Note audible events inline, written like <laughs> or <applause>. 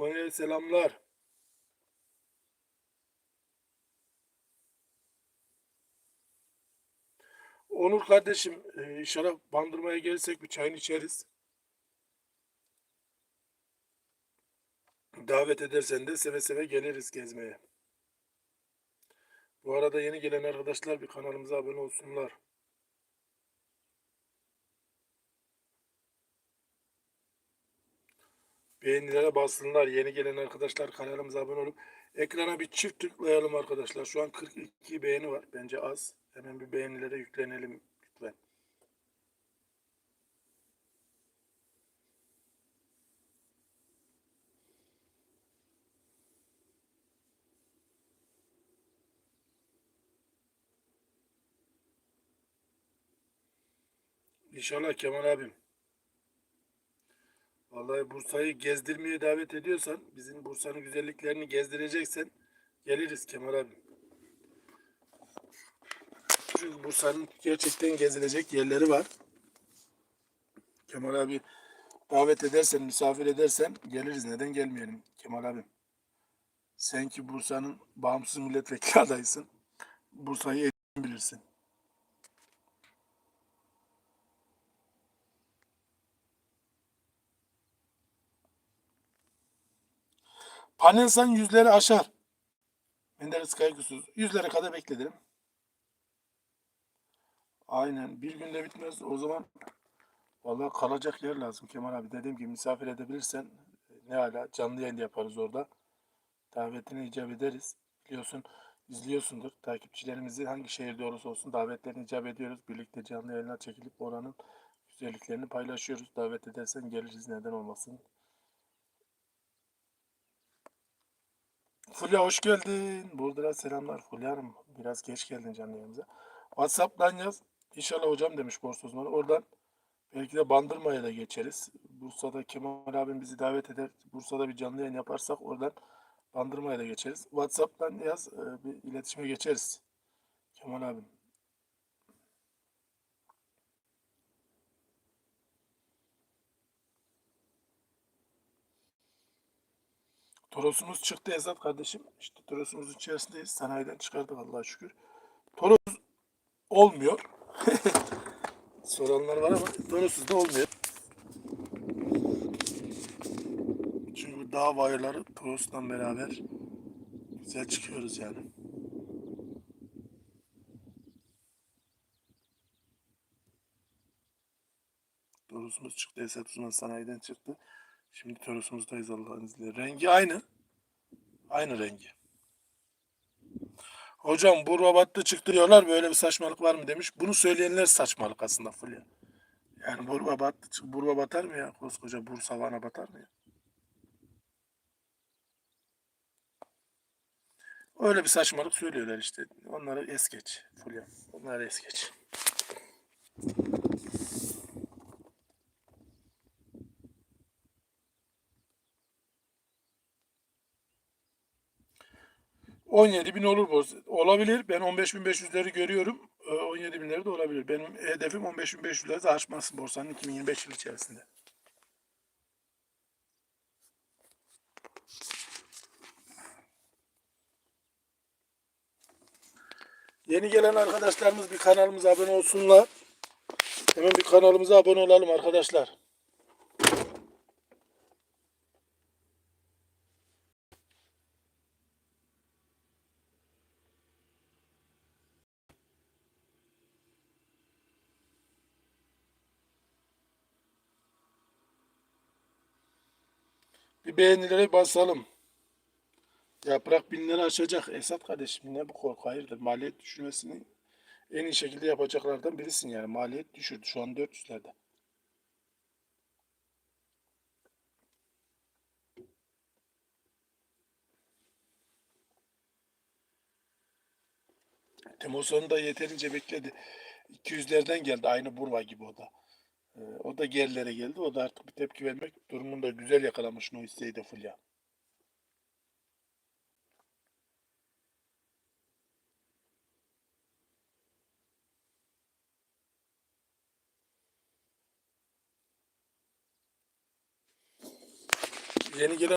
Konya'ya selamlar. Onur kardeşim e, inşallah bandırmaya gelirsek bir çayını içeriz. Davet edersen de seve seve geliriz gezmeye. Bu arada yeni gelen arkadaşlar bir kanalımıza abone olsunlar. Beğenilere bassınlar. Yeni gelen arkadaşlar kanalımıza abone olup ekrana bir çift tıklayalım arkadaşlar. Şu an 42 beğeni var. Bence az. Hemen bir beğenilere yüklenelim lütfen. İnşallah Kemal abim. Vallahi Bursa'yı gezdirmeye davet ediyorsan, bizim Bursa'nın güzelliklerini gezdireceksen geliriz Kemal abim. Çünkü Bursa'nın gerçekten gezilecek yerleri var. Kemal abi davet edersen, misafir edersen geliriz. Neden gelmeyelim Kemal abim? Sen ki Bursa'nın bağımsız milletvekili <laughs> adaysın. Bursa'yı bilirsin. Panelsan yüzleri aşar. Menderes kaygısız. Yüzlere kadar bekledim. Aynen. Bir günde bitmez. O zaman vallahi kalacak yer lazım Kemal abi. Dediğim gibi misafir edebilirsen ne hala canlı yayın yaparız orada. Davetine icap ederiz. Biliyorsun izliyorsundur. Takipçilerimizi hangi şehirde olursa olsun davetlerine icap ediyoruz. Birlikte canlı yayınlar çekilip oranın güzelliklerini paylaşıyoruz. Davet edersen geliriz neden olmasın. Fulya hoş geldin. Buradan selamlar Fulya Hanım. Biraz geç geldin canlı yayınımıza. Whatsapp'tan yaz. İnşallah hocam demiş borsa uzmanı. Oradan belki de Bandırma'ya da geçeriz. Bursa'da Kemal abim bizi davet eder. Bursa'da bir canlı yayın yaparsak oradan Bandırma'ya da geçeriz. Whatsapp'tan yaz. e, Bir iletişime geçeriz. Kemal abim. Torosumuz çıktı Ezat kardeşim. İşte Torosumuzun içerisindeyiz. Sanayiden çıkardık Allah'a şükür. Toros olmuyor. <laughs> Soranlar var ama Torosuz da olmuyor. Çünkü dağ bayırları Toros'la beraber güzel çıkıyoruz yani. Torosumuz çıktı. Esat Uzman sanayiden çıktı. Şimdi Toros'umuzdayız Allah'ın izniyle. Rengi aynı. Aynı rengi. Hocam Burma battı çıktı diyorlar. Böyle bir saçmalık var mı demiş. Bunu söyleyenler saçmalık aslında Fulya. Yani Burma battı, çık- Burma batar mı ya? Koskoca Bursa Van'a batar mı ya? Öyle bir saçmalık söylüyorlar işte. Onları es geç Fulya. Onları es geç. ...17 bin olur bu. Olabilir. Ben 15.500'leri görüyorum. Ee, 17 binleri de olabilir. Benim hedefim 15.500'leri de aşması borsanın 2025 yıl içerisinde. Yeni gelen arkadaşlarımız bir kanalımıza abone olsunlar. Hemen bir kanalımıza abone olalım arkadaşlar. Bir beğenilere basalım. Yaprak bin lira aşacak. Esat kardeşim ne bu korku? Hayırdır? Maliyet düşürmesini en iyi şekilde yapacaklardan birisin yani. Maliyet düşürdü. Şu an 400'lerde. Temoson da yeterince bekledi. 200'lerden geldi. Aynı Burva gibi o da. Ee, o da gerilere geldi. O da artık bir tepki vermek durumunda güzel yakalamış Noise'yi de Fulya. Yeni gelen